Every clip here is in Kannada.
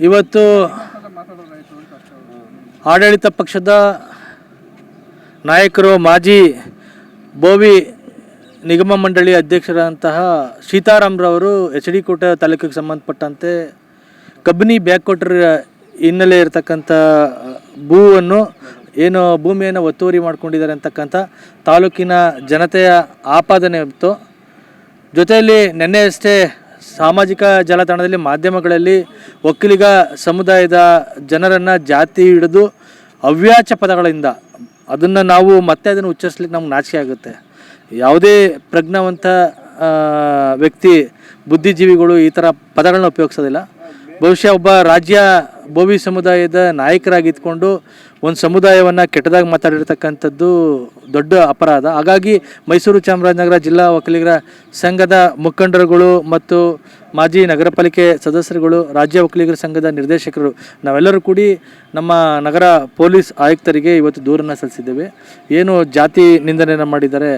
ಇವತ್ತು ಆಡಳಿತ ಪಕ್ಷದ ನಾಯಕರು ಮಾಜಿ ಬೋವಿ ನಿಗಮ ಮಂಡಳಿ ಅಧ್ಯಕ್ಷರಾದಂತಹ ಸೀತಾರಾಮ್ರವರು ಎಚ್ ಡಿ ಕೋಟೆ ತಾಲೂಕಿಗೆ ಸಂಬಂಧಪಟ್ಟಂತೆ ಕಬ್ಬಿನಿ ಬ್ಯಾಕ್ವಾಟರ್ ಹಿನ್ನೆಲೆ ಇರತಕ್ಕಂಥ ಭೂವನ್ನು ಏನು ಭೂಮಿಯನ್ನು ಒತ್ತುವರಿ ಮಾಡ್ಕೊಂಡಿದ್ದಾರೆ ಅಂತಕ್ಕಂಥ ತಾಲೂಕಿನ ಜನತೆಯ ಆಪಾದನೆ ಇತ್ತು. ಜೊತೆಯಲ್ಲಿ ನಿನ್ನೆ ಅಷ್ಟೇ ಸಾಮಾಜಿಕ ಜಾಲತಾಣದಲ್ಲಿ ಮಾಧ್ಯಮಗಳಲ್ಲಿ ಒಕ್ಕಲಿಗ ಸಮುದಾಯದ ಜನರನ್ನು ಜಾತಿ ಹಿಡಿದು ಅವ್ಯಾಚ ಪದಗಳಿಂದ ಅದನ್ನು ನಾವು ಮತ್ತೆ ಅದನ್ನು ಉಚ್ಚರಿಸ್ಲಿಕ್ಕೆ ನಮ್ಗೆ ನಾಚಿಕೆ ಆಗುತ್ತೆ. ಯಾವುದೇ ಪ್ರಜ್ಞಾವಂತ ವ್ಯಕ್ತಿ, ಬುದ್ಧಿಜೀವಿಗಳು ಈ ಥರ ಪದಗಳನ್ನ ಉಪಯೋಗಿಸೋದಿಲ್ಲ. ಬಹುಶಃ ಒಬ್ಬ ರಾಜ್ಯ ಬೋವಿ ಸಮುದಾಯದ ನಾಯಕರಾಗಿ ಇದ್ಕೊಂಡು ಒಂದು ಸಮುದಾಯವನ್ನು ಕೆಟ್ಟದಾಗಿ ಮಾತಾಡಿರ್ತಕ್ಕಂಥದ್ದು ದೊಡ್ಡ ಅಪರಾಧ. ಹಾಗಾಗಿ ಮೈಸೂರು ಚಾಮರಾಜನಗರ ಜಿಲ್ಲಾ ಒಕ್ಕಲಿಗರ ಸಂಘದ ಮುಖಂಡರುಗಳು ಮತ್ತು ಮಾಜಿ ನಗರ ಪಾಲಿಕೆ ಸದಸ್ಯರುಗಳು, ರಾಜ್ಯ ಒಕ್ಕಲಿಗರ ಸಂಘದ ನಿರ್ದೇಶಕರು, ನಾವೆಲ್ಲರೂ ಕೂಡಿ ನಮ್ಮ ನಗರ ಪೊಲೀಸ್ ಆಯುಕ್ತರಿಗೆ ಇವತ್ತು ದೂರನ್ನು ಸಲ್ಲಿಸಿದ್ದೇವೆ. ಏನು ಜಾತಿ ನಿಂದನೆಯನ್ನು ಮಾಡಿದ್ದಾರೆ,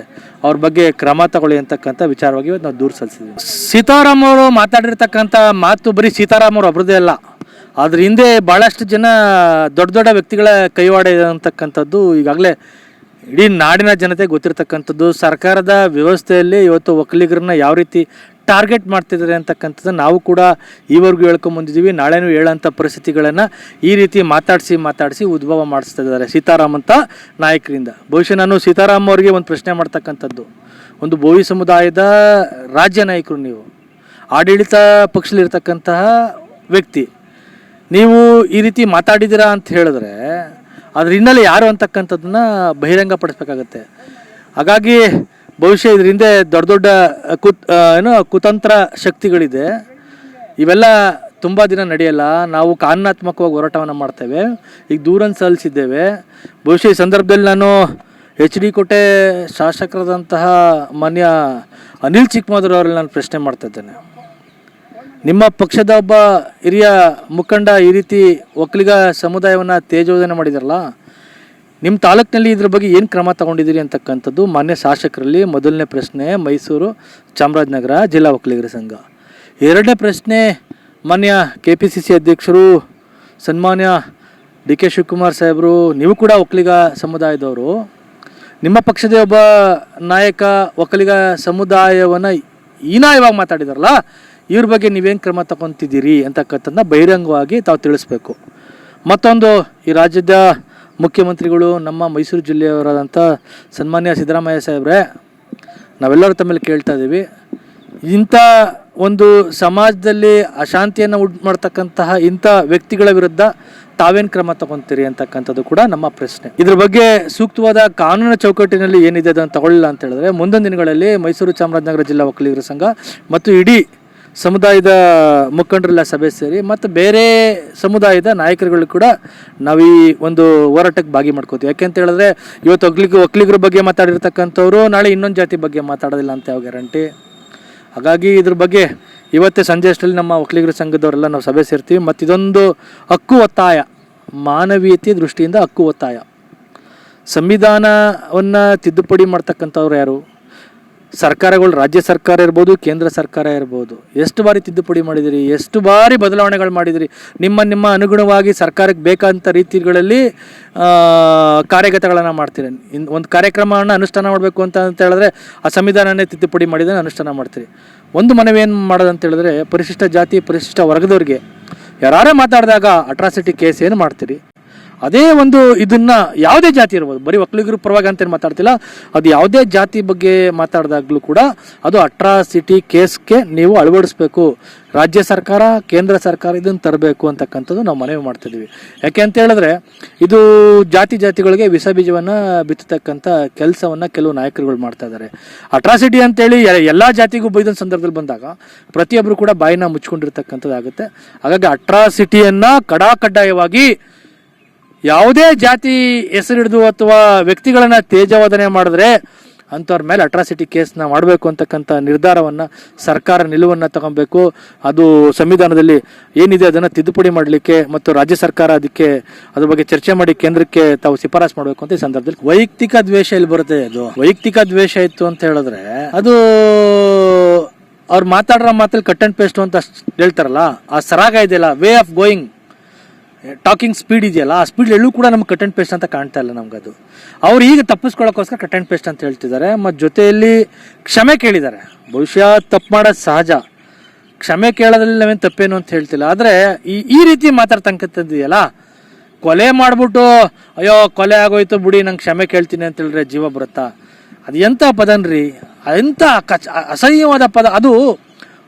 ಅವ್ರ ಬಗ್ಗೆ ಕ್ರಮ ತಗೊಳ್ಳಿ ಅಂತಕ್ಕಂಥ ವಿಚಾರವಾಗಿ ಇವತ್ತು ನಾವು ದೂರು ಸಲ್ಲಿಸಿದ್ದೇವೆ. ಸೀತಾರಾಮ್ ಅವರು ಮಾತಾಡಿರ್ತಕ್ಕಂಥ ಮಾತು ಬರೀ ಸೀತಾರಾಮ್ ಅವರು ಅಲ್ಲ. ಅದ್ರ ಹಿಂದೆ ಭಾಳಷ್ಟು ಜನ ದೊಡ್ಡ ದೊಡ್ಡ ವ್ಯಕ್ತಿಗಳ ಕೈವಾಡ ಇದೆ ಅಂತಕ್ಕಂಥದ್ದು ಈಗಾಗಲೇ ಇಡೀ ನಾಡಿನ ಜನತೆ ಗೊತ್ತಿರತಕ್ಕಂಥದ್ದು. ಸರ್ಕಾರದ ವ್ಯವಸ್ಥೆಯಲ್ಲಿ ಇವತ್ತು ಒಕ್ಕಲಿಗರನ್ನ ಯಾವ ರೀತಿ ಟಾರ್ಗೆಟ್ ಮಾಡ್ತಿದ್ದಾರೆ ಅಂತಕ್ಕಂಥದ್ದು ನಾವು ಕೂಡ ಈವರೆಗೂ ಹೇಳ್ಕೊಂಬಂದಿದ್ದೀವಿ. ನಾಳೆನೂ ಹೇಳೋಂಥ ಪರಿಸ್ಥಿತಿಗಳನ್ನು ಈ ರೀತಿ ಮಾತಾಡಿಸಿ ಮಾತಾಡಿಸಿ ಉದ್ಭವ ಮಾಡಿಸ್ತಾ ಇದ್ದಾರೆ ಸೀತಾರಾಮ್ ಅಂತ ನಾಯಕರಿಂದ. ಬಹುಶಃ ನಾನು ಸೀತಾರಾಮ್ ಅವರಿಗೆ ಒಂದು ಪ್ರಶ್ನೆ ಮಾಡ್ತಕ್ಕಂಥದ್ದು. ಒಂದು ಬೋವಿ ಸಮುದಾಯದ ರಾಜ್ಯ ನಾಯಕರು ನೀವು. ಆಡಳಿತ ಪಕ್ಷದಲ್ಲಿರ್ತಕ್ಕಂತಹ ವ್ಯಕ್ತಿ. ನೀವು ಈ ರೀತಿ ಮಾತಾಡಿದ್ದೀರಾ ಅಂತ ಹೇಳಿದ್ರೆ ಅದ್ರ ಹಿನ್ನೆಲೆ ಯಾರು ಅಂತಕ್ಕಂಥದ್ದನ್ನ ಬಹಿರಂಗಪಡಿಸ್ಬೇಕಾಗತ್ತೆ ಹಾಗಾಗಿ ಬಹುಶಃ ಇದ್ರ ಹಿಂದೆ ದೊಡ್ಡ ದೊಡ್ಡ ಕುತ್ ಏನು, ಕುತಂತ್ರ ಶಕ್ತಿಗಳಿದೆ. ಇವೆಲ್ಲ ತುಂಬ ದಿನ ನಡೆಯಲ್ಲ. ನಾವು ಕಾನೂನಾತ್ಮಕವಾಗಿ ಹೋರಾಟವನ್ನು ಮಾಡ್ತೇವೆ. ಈಗ ದೂರನ್ನು ಸಲ್ಲಿಸಿದ್ದೇವೆ. ಬಹುಶಃ ಈ ಸಂದರ್ಭದಲ್ಲಿ ನಾನು ಎಚ್ ಡಿ ಕೋಟೆ ಶಾಸಕರಾದಂತಹ ಮಾನ್ಯ ಅನಿಲ್ ಚಿಕ್ಕಮದರು ಅವರಲ್ಲಿ ನಾನು ಪ್ರಶ್ನೆ ಮಾಡ್ತಾ ಇದ್ದೇನೆ. ನಿಮ್ಮ ಪಕ್ಷದ ಒಬ್ಬ ಹಿರಿಯ ಮುಖಂಡ ಈ ರೀತಿ ಒಕ್ಕಲಿಗ ಸಮುದಾಯವನ್ನು ತೇಜೋಧನೆ ಮಾಡಿದಾರಲ್ಲ ನಿಮ್ಮ ತಾಲೂಕಿನಲ್ಲಿ ಇದ್ರ ಬಗ್ಗೆ ಏನು ಕ್ರಮ ತಗೊಂಡಿದ್ದೀರಿ ಅಂತಕ್ಕಂಥದ್ದು ಮಾನ್ಯ ಶಾಸಕರಲ್ಲಿ ಮೊದಲನೇ ಪ್ರಶ್ನೆ, ಮೈಸೂರು ಚಾಮರಾಜನಗರ ಜಿಲ್ಲಾ ಒಕ್ಕಲಿಗರ ಸಂಘ. ಎರಡನೇ ಪ್ರಶ್ನೆ, ಮಾನ್ಯ ಕೆ ಪಿ ಸಿ ಸಿ ಅಧ್ಯಕ್ಷರು, ಸನ್ಮಾನ್ಯ ಡಿ ಕೆ ಶಿವಕುಮಾರ್ ಸಾಹೇಬರು, ನೀವು ಕೂಡ ಒಕ್ಕಲಿಗ ಸಮುದಾಯದವರು, ನಿಮ್ಮ ಪಕ್ಷದ ಒಬ್ಬ ನಾಯಕ ಒಕ್ಕಲಿಗ ಸಮುದಾಯವನ್ನು ಹೀನಾಯವಾಗಿ ಮಾತಾಡಿದಾರಲ್ಲ ಇವ್ರ ಬಗ್ಗೆ ನೀವೇನು ಕ್ರಮ ತಗೊತಿದ್ದೀರಿ ಅಂತಕ್ಕಂಥದ್ದನ್ನ ಬಹಿರಂಗವಾಗಿ ತಾವು ತಿಳಿಸ್ಬೇಕು. ಮತ್ತೊಂದು, ಈ ರಾಜ್ಯದ ಮುಖ್ಯಮಂತ್ರಿಗಳು ನಮ್ಮ ಮೈಸೂರು ಜಿಲ್ಲೆಯವರಾದಂಥ ಸನ್ಮಾನ್ಯ ಸಿದ್ದರಾಮಯ್ಯ ಸಾಹೇಬ್ರೆ, ನಾವೆಲ್ಲರೂ ತಮ್ಮಲ್ಲಿ ಕೇಳ್ತಾ ಇದ್ದೀವಿ. ಇಂಥ ಒಂದು ಸಮಾಜದಲ್ಲಿ ಅಶಾಂತಿಯನ್ನು ಉಂಟು ಮಾಡ್ತಕ್ಕಂತಹ ಇಂಥ ವ್ಯಕ್ತಿಗಳ ವಿರುದ್ಧ ತಾವೇನು ಕ್ರಮ ತಗೊತೀರಿ ಅಂತಕ್ಕಂಥದ್ದು ಕೂಡ ನಮ್ಮ ಪ್ರಶ್ನೆ. ಇದ್ರ ಬಗ್ಗೆ ಸೂಕ್ತವಾದ ಕಾನೂನು ಚೌಕಟ್ಟಿನಲ್ಲಿ ಏನಿದೆ ಅದನ್ನು ತಗೊಳ್ಳಿಲ್ಲ ಅಂತ ಹೇಳಿದ್ರೆ, ಮುಂದಿನ ದಿನಗಳಲ್ಲಿ ಮೈಸೂರು ಚಾಮರಾಜನಗರ ಜಿಲ್ಲಾ ಒಕ್ಕಲಿಗರ ಸಂಘ ಮತ್ತು ಇಡೀ ಸಮುದಾಯದ ಮುಖಂಡರೆಲ್ಲ ಸಭೆ ಸೇರಿ ಮತ್ತು ಬೇರೆ ಸಮುದಾಯದ ನಾಯಕರುಗಳು ಕೂಡ ನಾವು ಈ ಒಂದು ಹೋರಾಟಕ್ಕೆ ಭಾಗಿ ಮಾಡ್ಕೋತೀವಿ. ಯಾಕೆಂತ ಹೇಳಿದ್ರೆ ಇವತ್ತು ಒಕ್ಕಲಿಗ ಒಕ್ಕಲಿಗರ ಬಗ್ಗೆ ಮಾತಾಡಿರ್ತಕ್ಕಂಥವ್ರು ನಾಳೆ ಇನ್ನೊಂದು ಜಾತಿ ಬಗ್ಗೆ ಮಾತಾಡೋದಿಲ್ಲ ಅಂತ ಯಾವ ಗ್ಯಾರಂಟಿ? ಹಾಗಾಗಿ ಇದ್ರ ಬಗ್ಗೆ ಇವತ್ತೇ ಸಂಜೆ ಅಷ್ಟರಲ್ಲಿ ನಮ್ಮ ಒಕ್ಕಲಿಗರ ಸಂಘದವರೆಲ್ಲ ನಾವು ಸಭೆ ಸೇರ್ತೀವಿ. ಮತ್ತು ಇದೊಂದು ಹಕ್ಕು ಒತ್ತಾಯ, ಮಾನವೀಯತೆ ದೃಷ್ಟಿಯಿಂದ ಹಕ್ಕು ಒತ್ತಾಯ. ಸಂವಿಧಾನವನ್ನು ತಿದ್ದುಪಡಿ ಮಾಡ್ತಕ್ಕಂಥವ್ರು ಯಾರು? ಸರ್ಕಾರಗಳು, ರಾಜ್ಯ ಸರ್ಕಾರ ಇರ್ಬೋದು, ಕೇಂದ್ರ ಸರ್ಕಾರ ಇರ್ಬೋದು, ಎಷ್ಟು ಬಾರಿ ತಿದ್ದುಪಡಿ ಮಾಡಿದಿರಿ, ಎಷ್ಟು ಬಾರಿ ಬದಲಾವಣೆಗಳು ಮಾಡಿದಿರಿ, ನಿಮ್ಮ ನಿಮ್ಮ ಅನುಗುಣವಾಗಿ ಸರ್ಕಾರಕ್ಕೆ ಬೇಕಾದಂಥ ರೀತಿಗಳಲ್ಲಿ ಕಾರ್ಯಗತಗಳನ್ನು ಮಾಡ್ತೀರಿ. ಇನ್, ಒಂದು ಕಾರ್ಯಕ್ರಮವನ್ನು ಅನುಷ್ಠಾನ ಮಾಡಬೇಕು ಅಂತ ಅಂತ ಹೇಳಿದ್ರೆ, ಆ ಸಂವಿಧಾನನೇ ತಿದ್ದುಪಡಿ ಮಾಡಿದ್ರೆ ಅನುಷ್ಠಾನ ಮಾಡ್ತೀರಿ. ಒಂದು ಮನವಿ ಏನು ಮಾಡೋದಂತ ಹೇಳಿದ್ರೆ, ಪರಿಶಿಷ್ಟ ಜಾತಿ, ಪರಿಶಿಷ್ಟ ವರ್ಗದವ್ರಿಗೆ ಯಾರೇ ಮಾತಾಡಿದಾಗ ಅಟ್ರಾಸಿಟಿ ಕೇಸ್ ಏನು ಮಾಡ್ತೀರಿ? ಅದೇ ಒಂದು ಇದನ್ನ ಯಾವುದೇ ಜಾತಿ ಇರ್ಬೋದು. ಬರೀ ಒಕ್ಕಲಿಗರ ಪರವಾಗಿ ಅಂತ ಏನು ಮಾತಾಡ್ತಿಲ್ಲ. ಅದು ಯಾವುದೇ ಜಾತಿ ಬಗ್ಗೆ ಮಾತಾಡಿದಾಗ್ಲೂ ಕೂಡ ಅದು ಅಟ್ರಾಸಿಟಿ ಕೇಸ್ಗೆ ನೀವು ಅಳವಡಿಸ್ಬೇಕು. ರಾಜ್ಯ ಸರ್ಕಾರ, ಕೇಂದ್ರ ಸರ್ಕಾರ ಇದನ್ನು ತರಬೇಕು ಅಂತಕ್ಕಂಥದ್ದು ನಾವು ಮನವಿ ಮಾಡ್ತಿದ್ದೀವಿ. ಯಾಕೆ ಅಂತ ಹೇಳಿದ್ರೆ, ಇದು ಜಾತಿ ಜಾತಿಗಳಿಗೆ ವಿಷ ಬೀಜವನ್ನು ಬಿತ್ತತಕ್ಕಂಥ ಕೆಲಸವನ್ನು ಕೆಲವು ನಾಯಕರುಗಳು ಮಾಡ್ತಾ ಇದ್ದಾರೆ. ಅಟ್ರಾಸಿಟಿ ಅಂತೇಳಿ ಎಲ್ಲ ಜಾತಿಗೂ ಬೈದ ಸಂದರ್ಭದಲ್ಲಿ ಬಂದಾಗ ಪ್ರತಿಯೊಬ್ಬರು ಕೂಡ ಬಾಯಿನ ಮುಚ್ಕೊಂಡಿರ್ತಕ್ಕಂಥದ್ದಾಗುತ್ತೆ. ಹಾಗಾಗಿ ಅಟ್ರಾಸಿಟಿಯನ್ನು ಕಡಾಕಡ್ಡಾಯವಾಗಿ ಯಾವುದೇ ಜಾತಿ ಹೆಸರಿಡಿದು ಅಥವಾ ವ್ಯಕ್ತಿಗಳನ್ನ ತೇಜವಾದನೆ ಮಾಡಿದ್ರೆ ಅಂಥವ್ರ ಮೇಲೆ ಅಟ್ರಾಸಿಟಿ ಕೇಸ್ನ ಮಾಡಬೇಕು ಅಂತಕ್ಕಂಥ ನಿರ್ಧಾರವನ್ನು ಸರ್ಕಾರ ನಿಲುವನ್ನು ತಗೊಬೇಕು. ಅದು ಸಂವಿಧಾನದಲ್ಲಿ ಏನಿದೆ ಅದನ್ನು ತಿದ್ದುಪಡಿ ಮಾಡಲಿಕ್ಕೆ ಮತ್ತು ರಾಜ್ಯ ಸರ್ಕಾರ ಅದಕ್ಕೆ ಅದ್ರ ಬಗ್ಗೆ ಚರ್ಚೆ ಮಾಡಿ ಕೇಂದ್ರಕ್ಕೆ ತಾವು ಶಿಫಾರಸ್ ಮಾಡಬೇಕು ಅಂತ ಈ ಸಂದರ್ಭದಲ್ಲಿ ವೈಯಕ್ತಿಕ ದ್ವೇಷ ಇಲ್ಲಿ ಬರುತ್ತೆ ಅದು? ವೈಯಕ್ತಿಕ ದ್ವೇಷ ಇತ್ತು ಅಂತ ಹೇಳಿದ್ರೆ ಅದು ಅವ್ರು ಮಾತಾಡೋ ಮಾತಲ್ಲಿ ಕಟ್ ಅಂಡ್ ಪೇಸ್ಟ್ ಅಂತ ಹೇಳ್ತಾರಲ್ಲ, ಆ ಸರಾಗ ಇದೆಯಲ್ಲ way of going talking speed ಇದೆಯಲ್ಲ, ಆ ಸ್ಪೀಡ್ ಎಲ್ಲೂ ಕೂಡ ನಮ್ಗೆ ಕಟ್ ಅಂಡ್ ಪೇಸ್ಟ್ ಅಂತ ಕಾಣ್ತಾ ಇಲ್ಲ ನಮ್ಗೆ ಅದು. ಅವ್ರು ಈಗ ತಪ್ಪಿಸ್ಕೊಳ್ಳೋಕ್ಕೋಸ್ಕರ ಕಟ್ ಅಂಡ್ ಪೇಸ್ಟ್ ಅಂತ ಹೇಳ್ತಿದ್ದಾರೆ, ಮತ್ತು ಜೊತೆಯಲ್ಲಿ ಕ್ಷಮೆ ಕೇಳಿದ್ದಾರೆ. ಬಹುಶಃ ತಪ್ಪು ಮಾಡೋದು ಸಹಜ. ಕ್ಷಮೆ ಕೇಳೋದ್ರಲ್ಲಿ ನಾವೇನು ತಪ್ಪೇನು ಅಂತ ಹೇಳ್ತಿಲ್ಲ. ಆದರೆ ಈ ಈ ರೀತಿ ಮಾತಾಡ್ತಕ್ಕಂಥದ್ದಿದೆಯಲ್ಲ ಕೊಲೆ ಮಾಡಿಬಿಟ್ಟು, ಅಯ್ಯೋ, ಕೊಲೆ ಆಗೋಯ್ತು ಬಿಡಿ, ನಂಗೆ ಕ್ಷಮೆ ಕೇಳ್ತೀನಿ ಅಂತ ಹೇಳಿದ್ರೆ ಜೀವ ಬರುತ್ತಾ? ಅದು ಎಂಥ ಪದನ್ರಿ ಎಂಥ ಕಚ್ ಅಸಹ್ಯವಾದ ಪದ. ಅದು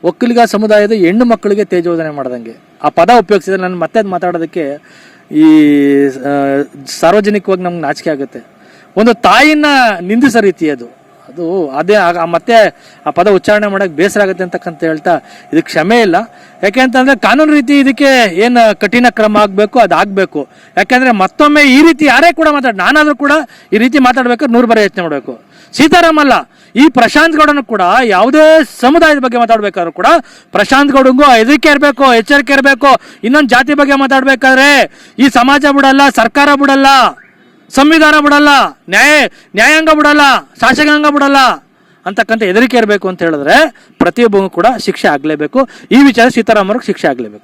ಒಕ್ಕಲಿಗ ಸಮುದಾಯದ ಹೆಣ್ಣು ಮಕ್ಕಳಿಗೆ ತೇಜೋಧನೆ ಮಾಡ್ದಂಗೆ. ಆ ಪದ ಉಪಯೋಗಿಸಿದ್ರೆ ನಾನು ಮತ್ತೆ ಅದು ಮಾತಾಡೋದಕ್ಕೆ ಈ ಸಾರ್ವಜನಿಕವಾಗಿ ನಮ್ಗೆ ನಾಚಿಕೆ ಆಗುತ್ತೆ. ಒಂದು ತಾಯಿನ ನಿಂದಿಸೋ ರೀತಿ ಅದು. ಅದು ಅದೇ ಮತ್ತೆ ಆ ಪದ ಉಚ್ಚಾರಣೆ ಮಾಡಕ್ ಬೇಸರ ಆಗುತ್ತೆ ಅಂತಕ್ಕಂತ ಹೇಳ್ತಾ ಇದಕ್ಕೆ ಕ್ಷಮೆ ಇಲ್ಲ. ಯಾಕೆ ಅಂತಂದ್ರೆ ಕಾನೂನು ರೀತಿ ಇದಕ್ಕೆ ಏನು ಕಠಿಣ ಕ್ರಮ ಆಗಬೇಕು, ಅದು ಯಾಕೆಂದ್ರೆ ಯಾಕಂದ್ರೆ ಮತ್ತೊಮ್ಮೆ ಈ ರೀತಿ ಯಾರೇ ಕೂಡ ಮಾತಾಡ ನಾನಾದ್ರೂ ಕೂಡ ಈ ರೀತಿ ಮಾತಾಡ್ಬೇಕಾದ್ರೆ ನೂರು ಬಾರಿ ಯೋಚನೆ ಮಾಡಬೇಕು. ಸೀತಾರಾಮ್ ಅಲ್ಲ, ಈ ಪ್ರಶಾಂತ್ ಗೌಡನು ಕೂಡ ಯಾವುದೇ ಸಮುದಾಯದ ಬಗ್ಗೆ ಮಾತಾಡ್ಬೇಕಾದ್ರೂ ಕೂಡ ಪ್ರಶಾಂತ್ ಗೌಡಂಗೂ ಹೆದರಿಕೆ ಇರಬೇಕು, ಎಚ್ಚರಿಕೆ ಇರಬೇಕು, ಇನ್ನೊಂದು ಜಾತಿ ಬಗ್ಗೆ ಮಾತಾಡ್ಬೇಕಾದ್ರೆ ಈ ಸಮಾಜ ಬಿಡಲ್ಲ, ಸರ್ಕಾರ ಬಿಡಲ್ಲ. ಸಂವಿಧಾನ ಬಿಡಲ್ಲ, ನ್ಯಾಯ, ನ್ಯಾಯಾಂಗ ಬಿಡಲ್ಲ, ಶಾಸಕಾಂಗ ಬಿಡಲ್ಲ ಅಂತಕ್ಕಂಥ ಹೆದರಿಕೆ ಇರಬೇಕು ಅಂತ ಹೇಳಿದ್ರೆ ಪ್ರತಿಯೊಬ್ಬಗೂ ಕೂಡ ಶಿಕ್ಷೆ ಆಗಲೇಬೇಕು. ಈ ವಿಚಾರ ಸೀತಾರಾಮವ್ರಿಗೆ ಶಿಕ್ಷೆ ಆಗಲೇಬೇಕು.